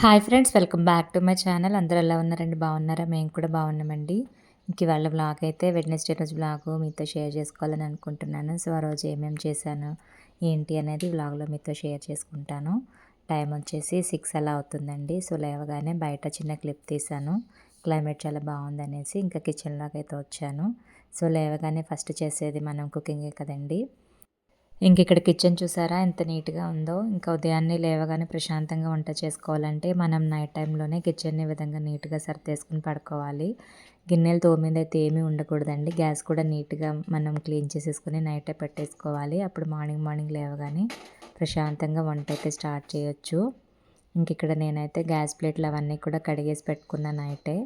Hi friends welcome back to my channel. అందరూ ఎలా ఉన్నారండి? బాగున్నారా? మేము కూడా బాగున్నామండి. ఇంక ఇవాళ బ్లాగ్ అయితే వెడ్నెస్డే రోజు బ్లాగ్ మీతో షేర్ చేసుకోవాలని అనుకుంటున్నాను. సో ఆ రోజు ఏమేమి చేశాను ఏంటి అనేది బ్లాగ్లో మీతో షేర్ చేసుకుంటాను. టైం వచ్చేసి సిక్స్ అలా అవుతుందండి. సో లేవగానే బయట చిన్న క్లిప్ తీశాను. క్లైమేట్ చాలా బాగుందనేసి ఇంకా కిచెన్లోకి అయితే వచ్చాను. సో లేవగానే ఫస్ట్ చేసేది మనం కుకింగే కదండి. ఇంక ఇక్కడ కిచెన్ చూసారా? ఎంత నీట్గా ఉందో. ఇంకా ఉదయాన్నే లేవగానే ప్రశాంతంగా వంట చేసుకోవాలంటే మనం నైట్ టైంలోనే కిచెన్ని విధంగా నీట్గా సర్దేసుకుని పడుకోవాలి. గిన్నెలు తోమింది అయితే ఏమీ ఉండకూడదండి. గ్యాస్ కూడా నీట్గా మనం క్లీన్ చేసేసుకుని నైటే పెట్టేసుకోవాలి. అప్పుడు మార్నింగ్ మార్నింగ్ లేవగానే ప్రశాంతంగా వంట అయితే స్టార్ట్ చేయొచ్చు. ఇంక ఇక్కడ నేనైతే గ్యాస్ ప్లేట్లు అవన్నీ కూడా కడిగేసి పెట్టుకున్న నైటే.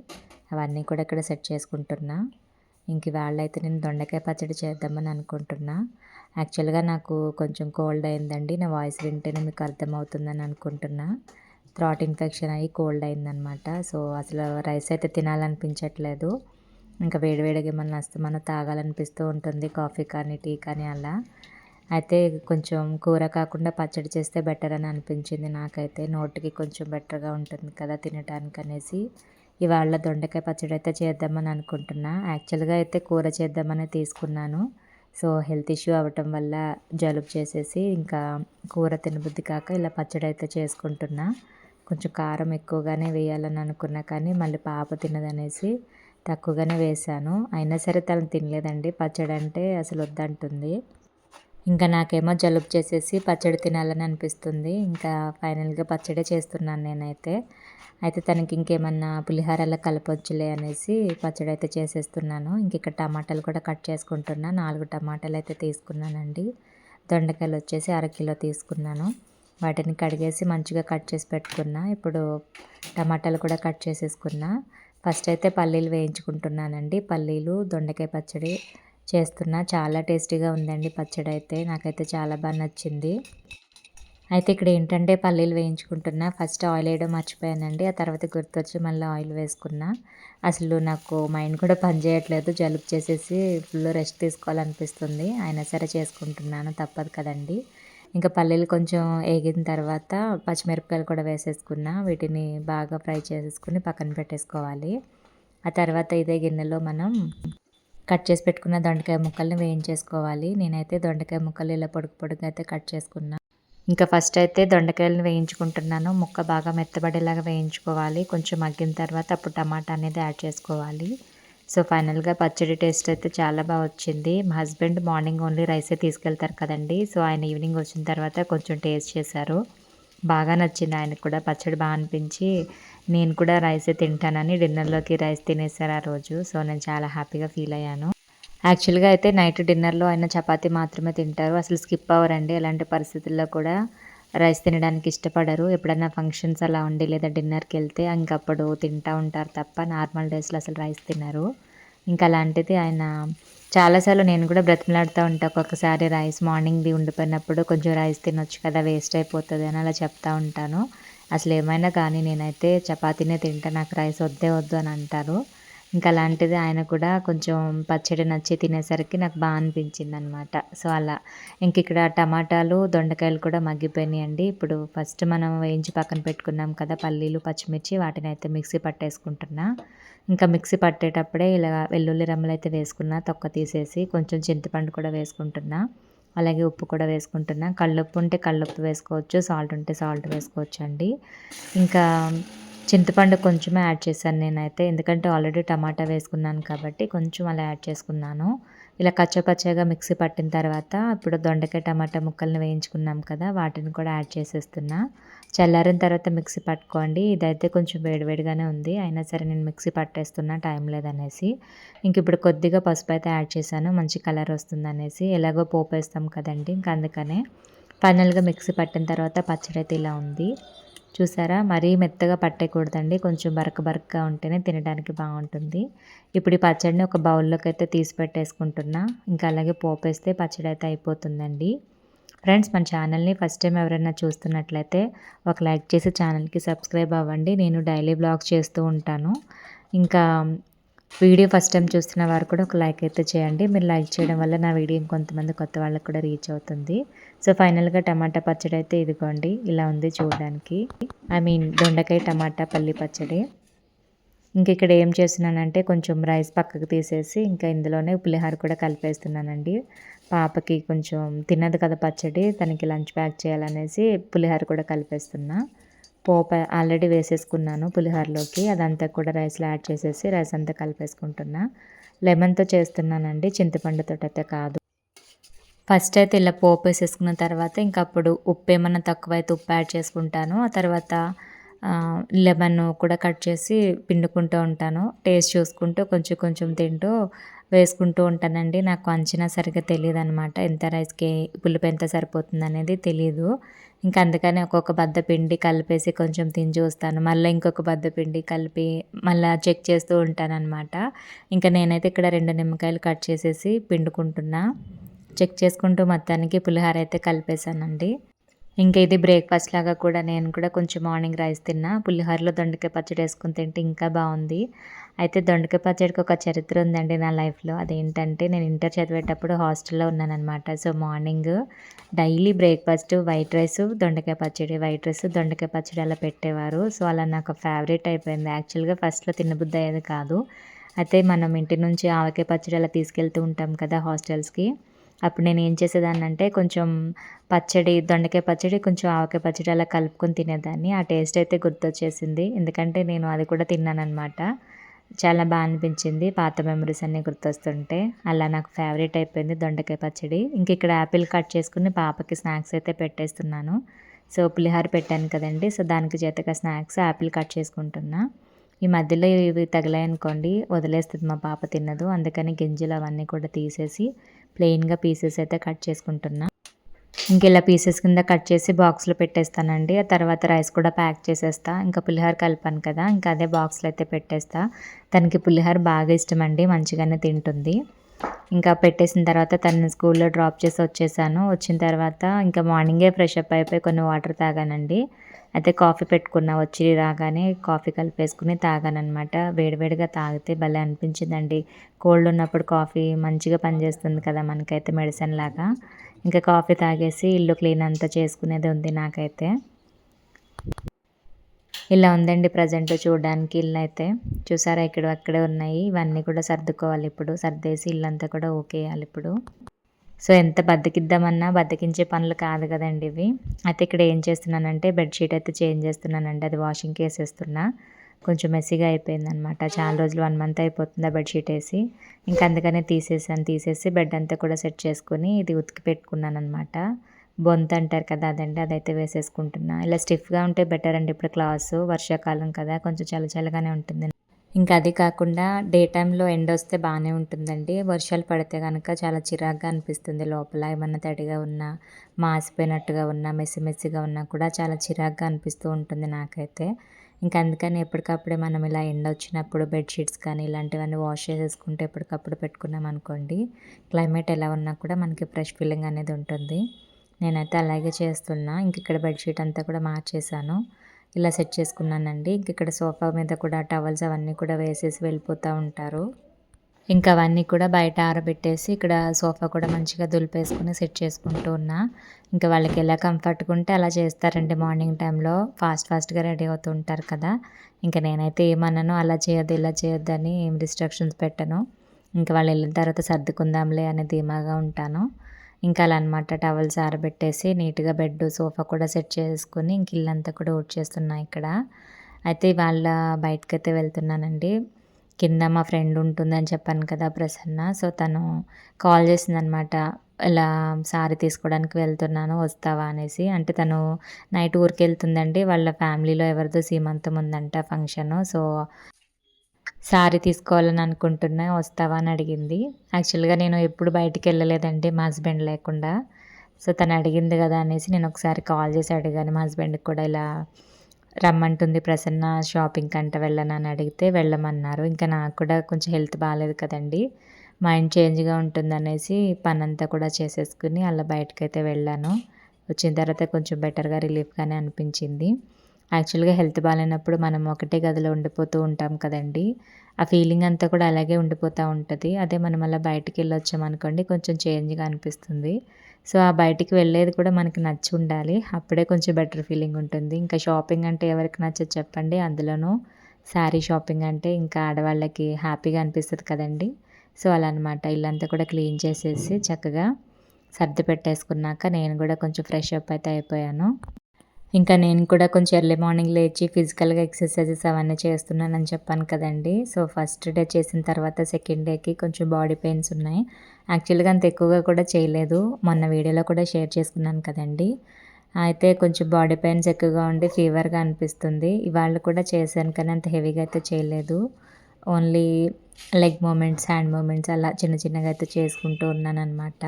అవన్నీ కూడా ఇక్కడ సెట్ చేసుకుంటున్నా. ఇంక వాళ్ళైతే నేను దొండకాయ పచ్చడి చేద్దామని అనుకుంటున్నా. యాక్చువల్గా నాకు కొంచెం కోల్డ్ అయిందండి. నా వాయిస్ వింటేనే మీకు అర్థమవుతుందని అనుకుంటున్నా. థ్రాట్ ఇన్ఫెక్షన్ అయ్యి కోల్డ్ అయిందనమాట సో అసలు రైస్ అయితే తినాలనిపించట్లేదు. ఇంకా వేడివేడిగా ఏమన్నా వస్తే మనం తాగాలనిపిస్తూ ఉంటుంది. కాఫీ కానీ టీ కానీ అలా. అయితే కొంచెం కూర కాకుండా పచ్చడి చేస్తే బెటర్ అని అనిపించింది నాకైతే. నోటికి కొంచెం బెటర్గా ఉంటుంది కదా తినడానికి అనేసి ఇవాళ దొండకాయ పచ్చడి అయితే చేద్దామని అనుకుంటున్నా. యాక్చువల్గా అయితే కూర చేద్దామని తీసుకున్నాను. సో హెల్త్ ఇష్యూ అవ్వటం వల్ల జలుబు చేసేసి ఇంకా కూర తినబుద్ధి కాక ఇలా పచ్చడి అయితే చేసుకుంటున్నా. కొంచెం కారం ఎక్కువగానే వేయాలని అనుకున్నా కానీ మళ్ళీ పాప తినదనేసి తక్కువగానే వేశాను. అయినా సరే తను తినలేదండి. పచ్చడి అంటే అసలు వద్దంటుంది. ఇంకా నాకేమో జలుబు చేసేసి పచ్చడి తినాలని అనిపిస్తుంది. ఇంకా ఫైనల్గా పచ్చడే చేస్తున్నాను నేనైతే. అయితే తనకి ఇంకేమన్నా పులిహారలా కలపొచ్చులే అనేసి పచ్చడి అయితే చేసేస్తున్నాను. ఇంక ఇక్కడ టమాటాలు కూడా కట్ చేసుకుంటున్నా. నాలుగు టమాటాలు అయితే తీసుకున్నానండి. దొండకాయలు వచ్చేసి అరకిలో తీసుకున్నాను. వాటిని కడిగేసి మంచిగా కట్ చేసి పెట్టుకున్నా. ఇప్పుడు టమాటాలు కూడా కట్ చేసేసుకున్నా. ఫస్ట్ అయితే పల్లీలు వేయించుకుంటున్నానండి. పల్లీలు దొండకాయ పచ్చడి చేస్తున్నా. చాలా టేస్టీగా ఉందండి పచ్చడి అయితే నాకైతే చాలా బాగా నచ్చింది. అయితే ఇక్కడ ఏంటంటే పల్లీలు వేయించుకుంటున్నా. ఫస్ట్ ఆయిల్ వేయడం మర్చిపోయానండి. ఆ తర్వాత గుర్తొచ్చి మళ్ళీ ఆయిల్ వేసుకున్నా. అసలు నాకు మైండ్ కూడా పనిచేయట్లేదు జలుబు చేసేసి ఫుల్ రెస్ట్ తీసుకోవాలనిపిస్తుంది. అయినా సరే చేసుకుంటున్నాను. తప్పదు కదండి. ఇంకా పల్లీలు కొంచెం వేగిన తర్వాత పచ్చిమిరపకాయలు కూడా వేసేసుకున్నా. వీటిని బాగా ఫ్రై చేసేసుకుని పక్కన పెట్టేసుకోవాలి. ఆ తర్వాత ఇదే గిన్నెలో మనం కట్ చేసి పెట్టుకున్న దొండకాయ ముక్కల్ని వేయించేసుకోవాలి. నేనైతే దొండకాయ ముక్కలు ఇలా పొడుగు పొడుగు అయితే కట్ చేసుకున్నా. ఇంకా ఫస్ట్ అయితే దొండకాయలను వేయించుకుంటున్నాను. ముక్క బాగా మెత్తబడేలాగా వేయించుకోవాలి. కొంచెం మగ్గిన తర్వాత అప్పుడు టమాటా అనేది యాడ్ చేసుకోవాలి. సో ఫైనల్గా పచ్చడి టేస్ట్ అయితే చాలా బాగా వచ్చింది. మా హస్బెండ్ మార్నింగ్ ఓన్లీ రైసే తీసుకెళ్తారు కదండి. సో ఆయన ఈవినింగ్ వచ్చిన తర్వాత కొంచెం టేస్ట్ చేశారు. బాగా నచ్చింది ఆయనకు కూడా. పచ్చడి బాగా అనిపించి నేను కూడా రైసే తింటానని డిన్నర్లోకి రైస్ తినేసారు ఆ రోజు. సో నేను చాలా హ్యాపీగా ఫీల్ అయ్యాను. యాక్చువల్గా అయితే నైట్ డిన్నర్లో ఆయన చపాతీ మాత్రమే తింటారు. అసలు స్కిప్ అవ్వరండి. ఎలాంటి పరిస్థితుల్లో కూడా రైస్ తినడానికి ఇష్టపడరు. ఎప్పుడైనా ఫంక్షన్స్ అలా ఉండి లేదా డిన్నర్కి వెళ్తే ఇంకప్పుడు తింటూ ఉంటారు తప్ప నార్మల్ డేస్లో అసలు రైస్ తినరు. ఇంకా అలాంటిది ఆయన చాలాసార్లు నేను కూడా బ్రతిమలాడుతూ ఉంటాను ఒక్కొక్కసారి రైస్ మార్నింగ్ది ఉండిపోయినప్పుడు కొంచెం రైస్ తినొచ్చు కదా వేస్ట్ అయిపోతుంది అని అలా చెప్తూ ఉంటాను. అసలు ఏమైనా కానీ నేనైతే చపాతీనే తింటా నాకు రైస్ వద్దే వద్దు అని అంటారు. ఇంకా అలాంటిది ఆయన కూడా కొంచెం పచ్చడి నచ్చి తినేసరికి నాకు బాగా అనిపించింది అనమాట సో అలా. ఇంక ఇక్కడ టమాటాలు దొండకాయలు కూడా మగ్గిపోయినాయండి. ఇప్పుడు ఫస్ట్ మనం వేయించి పక్కన పెట్టుకున్నాం కదా పల్లీలు పచ్చిమిర్చి వాటిని అయితే మిక్సీ పట్టేసుకుంటున్నా. ఇంకా మిక్సీ పట్టేటప్పుడే ఇలా వెల్లుల్లి రమ్మలు అయితే వేసుకున్నా తొక్క తీసేసి కొంచెం చింతపండు కూడా వేసుకుంటున్నా. అలాగే ఉప్పు కూడా వేసుకుంటున్నా. కళ్ళుప్పు ఉంటే కళ్ళుప్పు వేసుకోవచ్చు సాల్ట్ ఉంటే సాల్ట్ వేసుకోవచ్చు అండి ఇంకా చింతపండు కొంచెమే యాడ్ చేశాను నేనైతే. ఎందుకంటే ఆల్రెడీ టమాటా వేసుకున్నాను కాబట్టి కొంచెం అలా యాడ్ చేసుకున్నాను. ఇలా కచ్చపచ్చగా మిక్సీ పట్టిన తర్వాత ఇప్పుడు దొండకాయ టమాటా ముక్కల్ని వేయించుకున్నాం కదా వాటిని కూడా యాడ్ చేసేస్తున్నా. చల్లారిన తర్వాత మిక్సీ పట్టుకోండి. ఇదైతే కొంచెం వేడివేడిగానే ఉంది. అయినా సరే నేను మిక్సీ పట్టేస్తున్నా టైం లేదనేసి. ఇంక ఇప్పుడు కొద్దిగా పసుపు అయితే యాడ్ చేశాను. మంచి కలర్ వస్తుందనేసి. ఎలాగో పోపు వేస్తాం కదండి. ఇంక అందుకనే ఫైనల్గా మిక్సీ పట్టిన తర్వాత పచ్చడి అయితే ఇలా ఉంది. చూసారా? మరీ మెత్తగా పట్టేయకూడదండి కొంచెం బరక బరకగా ఉంటేనే తినడానికి బాగుంటుంది. ఇప్పుడు ఈ పచ్చడిని ఒక బౌల్లోకి అయితే తీసి పెట్టేసుకుంటున్నా. ఇంకా అలాగే పోపేస్తే పచ్చడి అయితే అయిపోతుందండి. ఫ్రెండ్స్ మన ఛానల్ని ఫస్ట్ టైం ఎవరైనా చూస్తున్నట్లయితే ఒక లైక్ చేసి ఛానల్కి సబ్స్క్రైబ్ అవ్వండి. నేను డైలీ బ్లాగ్స్ చేస్తూ ఉంటాను. ఇంకా వీడియో ఫస్ట్ టైం చూస్తున్న వారు కూడా ఒక లైక్ అయితే చేయండి. మీరు లైక్ చేయడం వల్ల నా వీడియో ఇంకొంతమంది కొత్త వాళ్ళకి కూడా రీచ్ అవుతుంది. సో ఫైనల్గా టమాటా పచ్చడి అయితే ఇదిగోండి. ఇలా ఉంది చూడడానికి. ఐ మీన్ దొండకాయ టమాటా పల్లి పచ్చడి. ఇంక ఇక్కడ ఏం చేస్తున్నానంటే కొంచెం రైస్ పక్కకు తీసేసి ఇంకా ఇందులోనే పులిహోర కూడా కలిపేస్తున్నానండి. పాపకి కొంచెం తినదు కదా పచ్చడి తనకి లంచ్ ప్యాక్ చేయాలనేసి పులిహోర కూడా కలిపేస్తున్నా. పోప ఆల్రెడీ వేసేసుకున్నాను పులిహోరలోకి అదంతా కూడా రైస్లో యాడ్ చేసేసి రైస్ అంతా కలిపేసుకుంటున్నా. లెమన్తో చేస్తున్నానండి చింతపండుతో అయితే కాదు. ఫస్ట్ అయితే ఇలా పోపు వేసేసుకున్న తర్వాత ఇంకా అప్పుడు ఉప్పు ఏమన్నా తక్కువైతే ఉప్పు యాడ్ చేసుకుంటాను. ఆ తర్వాత లెమన్ కూడా కట్ చేసి పిండుకుంటూ ఉంటాను. టేస్ట్ చూసుకుంటూ కొంచెం కొంచెం తింటూ వేసుకుంటూ ఉంటానండి. నాకు అంచనా సరిగ్గా తెలియదు అనమాట ఎంత రైస్కి పులుపు ఎంత సరిపోతుంది అనేది తెలియదు ఇంకా అందుకని ఒక్కొక్క బద్ద పిండి కలిపేసి కొంచెం తిని చూస్తాను. మళ్ళీ ఇంకొక బద్ద పిండి కలిపి మళ్ళీ చెక్ చేస్తూ ఉంటాను అనమాట ఇంకా నేనైతే ఇక్కడ రెండు నిమ్మకాయలు కట్ చేసేసి పిండుకుంటున్నా. చెక్ చేసుకుంటూ మొత్తానికి పులిహోర అయితే కలిపేశానండి. ఇంకా ఇది బ్రేక్ఫాస్ట్ లాగా కూడా నేను కూడా కొంచెం మార్నింగ్ రైస్ తిన్నా. పులిహోరలో దొండకాయ పచ్చడి వేసుకుని తింటే ఇంకా బాగుంది. అయితే దొండకాయ పచ్చడికి ఒక చరిత్ర ఉందండి నా లైఫ్లో అదేంటంటే నేను ఇంటర్ చదివేటప్పుడు హాస్టల్లో ఉన్నానమాట so morning daily breakfast white rice దొండకాయ పచ్చడి వైట్ రైస్ దొండకాయ పచ్చడి అలా పెట్టేవారు. సో అలా నాకు ఫేవరెట్ అయిపోయింది. యాక్చువల్గా ఫస్ట్లో తినబుద్ధి అయ్యేది కాదు. అయితే మనం ఇంటి నుంచి ఆవకాయ పచ్చడి అలా తీసుకెళ్తూ ఉంటాం కదా హాస్టల్స్కి అప్పుడు నేను ఏం చేసేదాన్ని అంటే కొంచెం పచ్చడి దొండకాయ పచ్చడి కొంచెం ఆవకాయ పచ్చడి అలా కలుపుకొని తినేదాన్ని. ఆ టేస్ట్ అయితే గుర్తొచ్చేసింది. ఎందుకంటే నేను అది కూడా తిన్నానమాట చాలా బాగా అనిపించింది పాత మెమరీస్ అన్నీ గుర్తొస్తుంటే. అలా నాకు ఫేవరెట్ అయిపోయింది దొండకాయ పచ్చడి. ఇంక ఇక్కడ యాపిల్ కట్ చేసుకుని పాపకి స్నాక్స్ అయితే పెట్టేస్తున్నాను. సో పులిహార పెట్టాను కదండి. సో దానికి చేతగా స్నాక్స్ యాపిల్ కట్ చేసుకుంటున్నా. ఈ మధ్యలో ఇవి తగిలాయనుకోండి వదిలేస్తుంది మా పాప తిన్నదు. అందుకని గింజలు అవన్నీ కూడా తీసేసి ప్లెయిన్గా పీసెస్ అయితే కట్ చేసుకుంటున్నా. ఇంక ఇలా పీసెస్ కింద కట్ చేసి బాక్స్లో పెట్టేస్తానండి. ఆ తర్వాత రైస్ కూడా ప్యాక్ చేసేస్తా. ఇంకా పులిహోర కలిపాను కదా ఇంకా అదే బాక్స్లో అయితే పెట్టేస్తా. తనకి పులిహోర బాగా ఇష్టం అండి మంచిగానే తింటుంది. ఇంకా పెట్టేసిన తర్వాత తనని స్కూల్లో డ్రాప్ చేసి వచ్చేసాను. వచ్చిన తర్వాత ఇంకా మార్నింగే ఫ్రెష్ అప్ అయిపోయి కొన్ని వాటర్ తాగానండి. అయితే కాఫీ పెట్టుకున్న వచ్చి రాగానే కాఫీ కలిపేసుకుని తాగానమాట వేడివేడిగా తాగితే భలే అనిపించిందండి. కోల్డ్ ఉన్నప్పుడు కాఫీ మంచిగా పనిచేస్తుంది కదా మనకైతే మెడిసిన్ లాగా. ఇంకా కాఫీ తాగేసి ఇల్లు క్లీన్ అంతా చేసుకునేది ఉంది నాకైతే. ఇలా ఉందండి ప్రజెంట్ చూడడానికి ఇల్లు అయితే చూసారా ఇక్కడ అక్కడే ఉన్నాయి. ఇవన్నీ కూడా సర్దుకోవాలి ఇప్పుడు. సర్దేసి ఇల్లంతా కూడా ఓకేయాలి ఇప్పుడు. సో ఎంత బద్దకిద్దామన్నా బద్దకించే పనులు కాదు కదండి ఇవి. అయితే ఇక్కడ ఏం చేస్తున్నానంటే బెడ్షీట్ అయితే చేంజ్ చేస్తున్నానండి. అది వాషింగ్కి వేసేస్తున్నా కొంచెం మెస్సీగా అయిపోయిందనమాట. చాలా రోజులు వన్ మంత్ అయిపోతుంది ఆ బెడ్షీట్ వేసి. ఇంకా అందుకనే తీసేసాను. తీసేసి బెడ్ అంతా కూడా సెట్ చేసుకుని ఇది ఉతికి పెట్టుకున్నాను అనమాట బొంత అంటారు కదా అదండి. అదైతే వేసేసుకుంటున్నా. ఇలా స్టిఫ్గా ఉంటే బెటర్ అండి. ఇప్పుడు క్లాస్ వర్షాకాలం కదా. కొంచెం చల్లచల్లగానే ఉంటుంది. ఇంకా అది కాకుండా డే టైంలో ఎండ వస్తే బాగానే ఉంటుందండి. వర్షాలు పడితే కనుక చాలా చిరాగ్గా అనిపిస్తుంది. లోపల ఏమన్నా తడిగా ఉన్నా మాసిపోయినట్టుగా ఉన్నా మెస్సిమెస్సిగా ఉన్నా కూడా చాలా చిరాగ్గా అనిపిస్తూ ఉంటుంది నాకైతే. ఇంకా అందుకని ఎప్పటికప్పుడే మనం ఇలా ఎండ వచ్చినప్పుడు బెడ్షీట్స్ కానీ ఇలాంటివన్నీ వాష్ చేసేసుకుంటే ఎప్పటికప్పుడు పెట్టుకున్నాం అనుకోండి క్లైమేట్ ఎలా ఉన్నా కూడా మనకి ఫ్రెష్ ఫీలింగ్ అనేది ఉంటుంది. నేనైతే అలాగే చేస్తున్నా. ఇంక ఇక్కడ బెడ్షీట్ అంతా కూడా మార్చేశాను. ఇలా సెట్ చేసుకున్నానండి. ఇక్కడ సోఫా మీద కూడా టవల్స్ అవన్నీ కూడా వేసేసి వెళ్ళిపోతూ ఉంటారు. ఇంకా అవన్నీ కూడా బయట ఆరబెట్టేసి ఇక్కడ సోఫా కూడా మంచిగా దులిపేసుకుని సెట్ చేసుకుంటూ ఉన్నా. ఇంకా వాళ్ళకి ఎలా కంఫర్ట్గా ఉంటే అలా చేస్తారండి మార్నింగ్ టైంలో. ఫాస్ట్ ఫాస్ట్గా రెడీ అవుతూ ఉంటారు కదా. ఇంకా నేనైతే ఏమన్నానో అలా చేయొద్దు ఇలా చేయొద్దు అని ఏం రిస్ట్రిక్షన్స్ పెట్టను. ఇంకా వాళ్ళు వెళ్ళిన తర్వాత సర్దుకుందాంలే అని ధీమాగా ఉంటాను. ఇంకా అలా అనమాట టవల్స్ ఆరబెట్టేసి నీట్గా బెడ్ సోఫా కూడా సెట్ చేసుకుని ఇంక ఇల్లంతా కూడా ఓట్ చేస్తున్నా ఇక్కడ. అయితే వాళ్ళ బయటకైతే వెళ్తున్నానండి. కింద మా ఫ్రెండ్ ఉంటుందని చెప్పాను కదా ప్రసన్న. సో తను కాల్ చేసిందనమాట ఇలా సారీ తీసుకోవడానికి వెళ్తున్నాను వస్తావా? అనేసి. అంటే తను నైట్ ఊరికి వెళ్తుందండి వాళ్ళ ఫ్యామిలీలో ఎవరిదో సీమంతం ఉందంట ఫంక్షన్. సో సారీ తీసుకోవాలని అనుకుంటున్నా వస్తావా అని అడిగింది. యాక్చువల్గా నేను ఎప్పుడు బయటికి వెళ్ళలేదండి మా హస్బెండ్ లేకుండా. సో తను అడిగింది కదా అనేసి నేను ఒకసారి కాల్ చేసి అడిగాను. మా హస్బెండ్కి కూడా ఇలా రమ్మంటుంది ప్రసన్న షాపింగ్ కంట వెళ్ళను అని అడిగితే వెళ్ళమన్నారు. ఇంకా నాకు కూడా కొంచెం హెల్త్ బాగాలేదు కదండి మైండ్ చేంజ్గా ఉంటుందనేసి పనంతా పని అంతా కూడా చేసేసుకుని అలా బయటకైతే వెళ్ళాను. వచ్చిన తర్వాత కొంచెం బెటర్గా రిలీఫ్గానే అనిపించింది. యాక్చువల్‌గా హెల్త్ బాలేనప్పుడు మనం ఒకటే గదిలో ఉండిపోతూ ఉంటాం కదండీ! ఆ ఫీలింగ్ అంతా కూడా అలాగే ఉండిపోతూ ఉంటుంది అదే మనం అలా బయటికి వెళ్ళొచ్చామనుకోండి కొంచెం చేంజ్‌గా అనిపిస్తుంది. సో, ఆ బయటికి వెళ్ళేది కూడా మనకి నచ్చి ఉండాలి. అప్పుడే కొంచెం బెటర్ ఫీలింగ్ ఉంటుంది. ఇంకా షాపింగ్ అంటే ఎవరికి నచ్చదు చెప్పండి. అందులోనూ శారీ షాపింగ్ అంటే ఇంకా ఆడవాళ్ళకి హ్యాపీగా అనిపిస్తుంది కదండీ! సో, అలా అనమాట. ఇల్లంతా కూడా క్లీన్ చేసేసి చక్కగా సర్ది పెట్టేసుకున్నాక నేను కూడా కొంచెం ఫ్రెష్ అప్ అయితే అయిపోయాను. ఇంకా నేను కూడా కొంచెం ఎర్లీ మార్నింగ్ లేచి ఫిజికల్‌గా ఎక్సర్సైజెస్ అవన్నీ చేస్తున్నానని చెప్పాను కదండీ! సో, ఫస్ట్ డే చేసిన తర్వాత సెకండ్ డేకి కొంచెం బాడీ పెయిన్స్ ఉన్నాయి. యాక్చువల్‌గా అంత ఎక్కువగా కూడా చేయలేదు. మొన్న వీడియోలో కూడా షేర్ చేసుకున్నాను కదండీ! అయితే కొంచెం బాడీ పెయిన్స్ ఎక్కువగా ఉండి ఫీవర్‌గా అనిపిస్తుంది. ఇవాళ కూడా చేశాను కానీ అంత హెవీగా అయితే చేయలేదు. Only leg movements, hand movements అలా చిన్న చిన్నగా అయితే చేసుకుంటూ ఉన్నాను అనమాట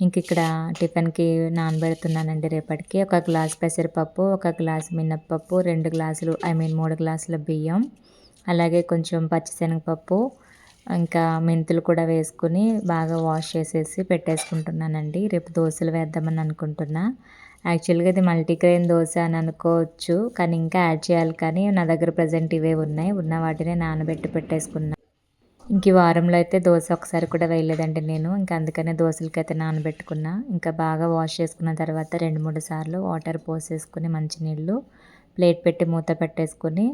ఇంక ఇక్కడ టిఫిన్‌కి నానబెడుతున్నానండి రేపటికి. ఒక గ్లాస్ పెసరపప్పు, ఒక గ్లాస్ మినప్పప్పు, రెండు గ్లాసులు ఐ మీన్ మూడు గ్లాసుల బియ్యం, అలాగే కొంచెం పచ్చిశనగపప్పు, ఇంకా మెంతులు కూడా వేసుకొని బాగా వాష్ చేసేసి పెట్టేసుకుంటున్నానండి. రేపు దోశలు వేద్దామని అనుకుంటున్నా. యాక్చువల్‌గా ఇది మల్టీగ్రెయిన్ దోశ అని అనుకోవచ్చు. కానీ ఇంకా యాడ్ చేయాలి కానీ నా దగ్గర ప్రెజెంట్ ఇవే ఉన్నాయి. ఉన్న వాటినే నానబెట్టి పెట్టేసుకున్నాను ఇంక ఈ వారంలో అయితే దోశ ఒకసారి కూడా వేయలేదండి నేను. ఇంకా అందుకనే దోసలకైతే నానబెట్టుకున్నా. ఇంకా బాగా వాష్ చేసుకున్న తర్వాత 2, 3 సార్లు వాటర్ పోసేసుకొని మంచినీళ్ళు ప్లేట్ పెట్టి మూత పెట్టేసుకొని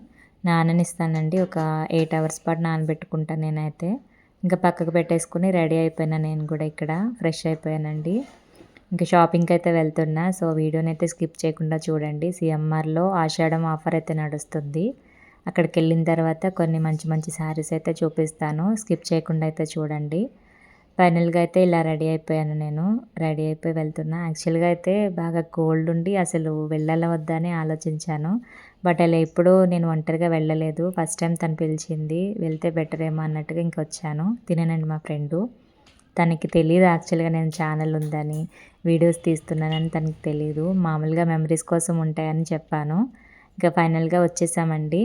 నాననిస్తానండి. ఒక ఎయిట్ అవర్స్ పాటు నానబెట్టుకుంటాను నేనైతే. ఇంకా పక్కకు పెట్టేసుకుని రెడీ అయిపోయినా నేను కూడా ఇక్కడ. ఫ్రెష్ అయిపోయానండి. ఇంకా షాపింగ్కి అయితే వెళ్తున్నా. సో, వీడియోని అయితే స్కిప్ చేయకుండా చూడండి. సీఎంఆర్‌లో ఆషాఢం ఆఫర్ అయితే నడుస్తుంది. అక్కడికి వెళ్ళిన తర్వాత కొన్ని మంచి మంచి శారీస్ అయితే చూపిస్తాను. స్కిప్ చేయకుండా అయితే చూడండి. ఫైనల్‌గా అయితే ఇలా రెడీ అయిపోయాను నేను. రెడీ అయిపోయి వెళ్తున్నా. యాక్చువల్‌గా అయితే బాగా కోల్డ్ ఉండి అసలు వెళ్ళాల వద్దా అని ఆలోచించాను. బట్ అలా ఎప్పుడూ నేను ఒంటరిగా వెళ్ళలేదు. ఫస్ట్ టైం తను పిలిచింది. వెళ్తే బెటర్ ఏమో అన్నట్టుగా ఇంకొచ్చాను. తినేనండి మా ఫ్రెండు. తనకి తెలియదు యాక్చువల్‌గా నేను ఛానల్ ఉందని, వీడియోస్ తీస్తున్నానని తనకి తెలియదు మామూలుగా మెమరీస్ కోసం ఉంటాయని చెప్పాను. ఇంకా ఫైనల్‌గా వచ్చేసామండి.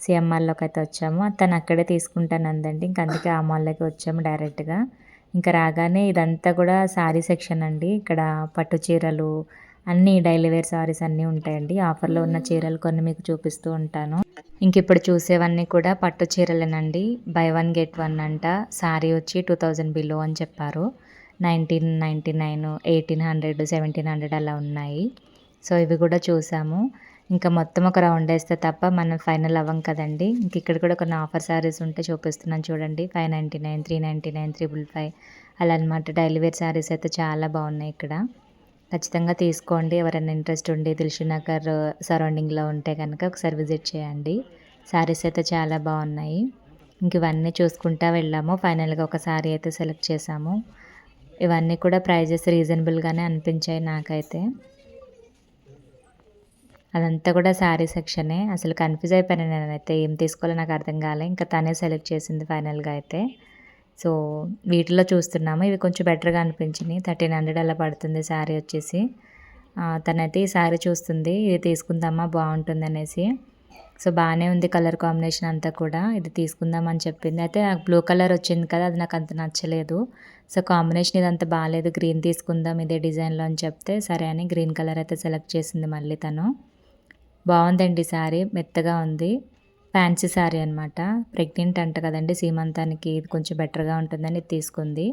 సీఎంఆర్‌లోకి అయితే వచ్చాము. తను అక్కడే తీసుకుంటానందండి. ఇంక అందుకే ఆ మాల్‌లోకి వచ్చాము డైరెక్ట్‌గా. ఇంకా రాగానే ఇదంతా కూడా శారీ సెక్షన్ అండి. ఇక్కడ పట్టు చీరలు అన్నీ డైలీ వేర్ శారీస్ అన్నీ ఉంటాయండి. ఆఫర్‌లో ఉన్న చీరలు కొన్ని మీకు చూపిస్తూ ఉంటాను. ఇంక ఇప్పుడు చూసేవన్నీ కూడా పట్టు చీరలేనండి. బై వన్ గెట్ వన్ అంట. శారీ వచ్చి 2000 బిలో అని చెప్పారు. 1999, 1800, 1700 అలా ఉన్నాయి. సో, ఇవి కూడా చూసాము. ఇంకా మొత్తం ఒక రౌండ్ వేస్తే తప్ప మనం ఫైనల్ అవ్వం కదండీ! ఇంక ఇక్కడ కూడా కొన్ని ఆఫర్ శారీస్ ఉంటే చూపిస్తున్నాను చూడండి. 599, 399, 555 అలా అనమాట. డైలీ వేర్ శారీస్ అయితే చాలా బాగున్నాయి ఇక్కడ. ఖచ్చితంగా తీసుకోండి. ఎవరైనా ఇంట్రెస్ట్ ఉండి దిల్‌షుఖ్‌నగర్ సరౌండింగ్‌లో ఉంటే కనుక ఒకసారి విజిట్ చేయండి. శారీస్ అయితే చాలా బాగున్నాయి. ఇంక ఇవన్నీ చూసుకుంటా వెళ్ళాము. ఫైనల్‌గా ఒక శారీ అయితే సెలెక్ట్ చేసాము. ఇవన్నీ కూడా ప్రైజెస్ రీజనబుల్‌గానే అనిపించాయి నాకైతే. అదంతా కూడా శారీ సెక్షనే. అసలు కన్‌ఫ్యూజ్ అయిపోయాను నేనైతే. ఏం తీసుకోవాలో నాకు అర్థం కాలే. ఇంకా తనే సెలెక్ట్ చేసింది ఫైనల్‌గా అయితే. సో, వీటిలో చూస్తున్నాము. ఇవి కొంచెం బెటర్‌గా అనిపించింది థర్టీన్ హండ్రెడ్ అలా పడుతుంది శారీ వచ్చేసి. తనైతే ఈ శారీ చూస్తుంది. ఇది తీసుకుందామా బాగుంటుంది అనేసి సో, బాగానే ఉంది కలర్ కాంబినేషన్ అంతా కూడా. ఇది తీసుకుందాం అని చెప్పింది. అయితే నాకు బ్లూ కలర్ వచ్చింది కదా! అది నాకు అంత నచ్చలేదు. సో, కాంబినేషన్ ఇదంతా బాగాలేదు గ్రీన్ తీసుకుందాం ఇదే డిజైన్‌లో అని చెప్తే సరే అని గ్రీన్ కలర్ అయితే సెలెక్ట్ చేసింది మళ్ళీ తను. బాగుందండి శారీ. మెత్తగా ఉంది. ఫ్యాన్సీ శారీ అనమాట. ప్రెగ్నెంట్ అంట కదండి సీమంతానికి ఇది కొంచెం బెటర్‌గా ఉంటుందని తీసుకుంది.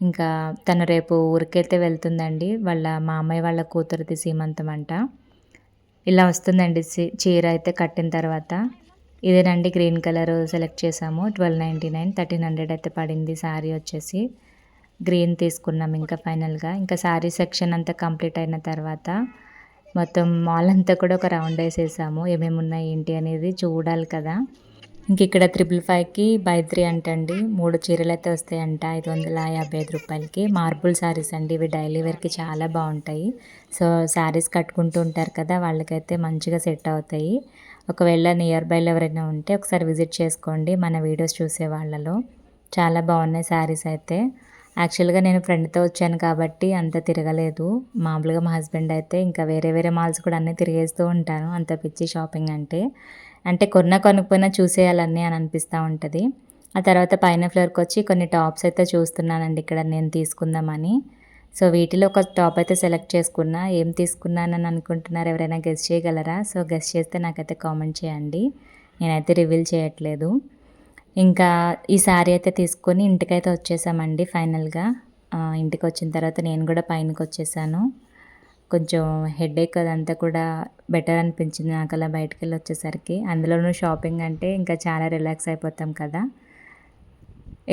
ఇంకా తను రేపు ఊరికైతే వెళ్తుందండి. వాళ్ళ మామయ్య వాళ్ళ కూతురిది సీమంతం అంట. ఇలా వస్తుందండి చీర అయితే కట్టిన తర్వాత. ఇదేనండి గ్రీన్ కలర్ సెలెక్ట్ చేసాము. 1299, 1300 అయితే పడింది శారీ వచ్చేసి. గ్రీన్ తీసుకున్నాం ఇంకా ఫైనల్‌గా. ఇంకా శారీ సెక్షన్ అంతా కంప్లీట్ అయిన తర్వాత మొత్తం మాల్ అంతా కూడా ఒక రౌండ్ వేసేసాము. ఏమేమి ఉన్నాయి ఏంటి అనేది చూడాలి కదా! ఇంక ఇక్కడ 555కి బై త్రీ అంటండి. మూడు చీరలు అయితే వస్తాయంట. రూ. 555కి. మార్బుల్ శారీస్ అండి. ఇవి డైలీ వేర్‌కి చాలా బాగుంటాయి. సో, శారీస్ కట్టుకుంటూ ఉంటారు కదా! వాళ్ళకైతే మంచిగా సెట్ అవుతాయి. ఒకవేళ నియర్ బైలో ఎవరైనా ఉంటే ఒకసారి విజిట్ చేసుకోండి. మన వీడియోస్ చూసే వాళ్ళలో. చాలా బాగున్నాయి శారీస్ అయితే. యాక్చువల్‌గా నేను ఫ్రెండ్‌తో వచ్చాను కాబట్టి అంత తిరగలేదు. మామూలుగా మా హస్బెండ్ అయితే ఇంకా వేరే వేరే మాల్స్ కూడా అన్నీ తిరిగేస్తూ ఉంటాను. అంత పిచ్చి షాపింగ్ అంటే. అంటే కొన్నా కొనకపోయినా చూసేయాలన్నీ అని అనిపిస్తూ ఉంటుంది ఆ తర్వాత పైన ఫ్లోర్కి వచ్చి కొన్ని టాప్స్ అయితే చూస్తున్నానండి ఇక్కడ నేను తీసుకుందామని. సో వీటిలో ఒక టాప్ అయితే సెలెక్ట్ చేసుకున్నా ఏం తీసుకున్నానని అనుకుంటున్నారు ఎవరైనా గెస్ట్ చేయగలరా సో గెస్ట్ చేస్తే నాకైతే కామెంట్ చేయండి నేనైతే రివీల్ చేయట్లేదు ఇంకా ఈ శారీ అయితే తీసుకొని ఇంటికైతే వచ్చేసామండి ఫైనల్గా. ఇంటికి వచ్చిన తర్వాత నేను కూడా పైనకి వచ్చేసాను కొంచెం హెడేక్ అదంతా కూడా బెటర్ అనిపించింది నాకు అలా బయటకు వెళ్ళి వచ్చేసరికి అందులోనూ షాపింగ్ అంటే ఇంకా చాలా రిలాక్స్ అయిపోతాం కదా.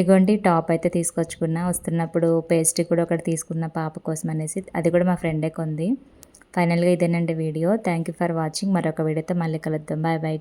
ఇగోండి టాప్ అయితే తీసుకొచ్చుకున్నా. వస్తున్నప్పుడు పేస్ట్రీ కూడా ఒకటి తీసుకున్న పాప కోసం అనేసి అది కూడా మా ఫ్రెండే కొంది. ఫైనల్గా ఇదేనండి video. Thank you for watching. మరొక వీడియోతో మళ్ళీ కలుద్దాం. Bye bye.